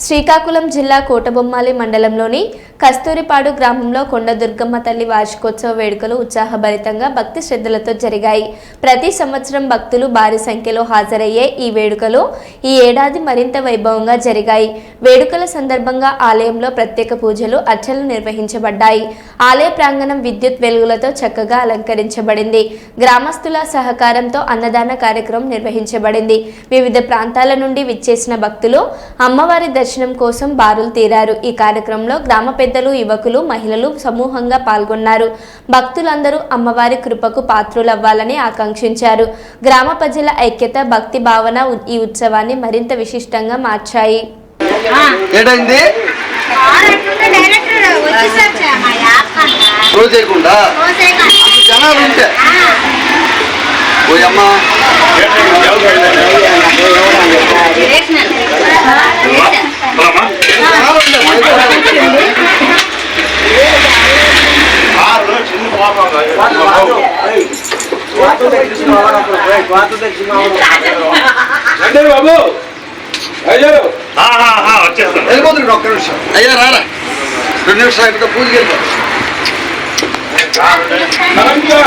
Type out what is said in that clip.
శ్రీకాకుళం జిల్లా కోటబొమ్మాలి మండలంలోని కస్తూరిపాడు గ్రామంలో కొండదుర్గమ్మ తల్లి వార్షికోత్సవ వేడుకలు ఉత్సాహభరితంగా భక్తి శ్రద్ధలతో జరిగాయి. ప్రతి సంవత్సరం భక్తులు భారీ సంఖ్యలో హాజరయ్యే ఈ వేడుకలు ఈ ఏడాది మరింత వైభవంగా జరిగాయి. వేడుకల సందర్భంగా ఆలయంలో ప్రత్యేక పూజలు అర్చనలు నిర్వహించబడ్డాయి. ఆలయ ప్రాంగణం విద్యుత్ వెలుగులతో చక్కగా అలంకరించబడింది. గ్రామస్తుల సహకారంతో అన్నదాన కార్యక్రమం నిర్వహించబడింది. వివిధ ప్రాంతాల నుండి విచ్చేసిన భక్తులు అమ్మవారి దర్శనం కోసం బారులు తీరారు. ఈ కార్యక్రమంలో గ్రామ పెద్దలు యువకులు మహిళలు సమూహంగా పాల్గొన్నారు. భక్తులందరూ అమ్మవారి కృపకు పాత్రులవ్వాలని ఆకాంక్షించారు. గ్రామ ప్రజల ఐక్యత భక్తి భావన ఈ ఉత్సవాన్ని మరింత విశిష్టంగా మార్చాయి. ఏటైంది? ఆడట్లుంటే రండి బాబు అయ్యో వచ్చేస్తాను వెళ్ళిపోతుంది ఒక్క నిమిషం అయ్యా రారా రెండు నిమిషాలు పూజకి వెళ్ళిపోతాం కరెక్ట్గా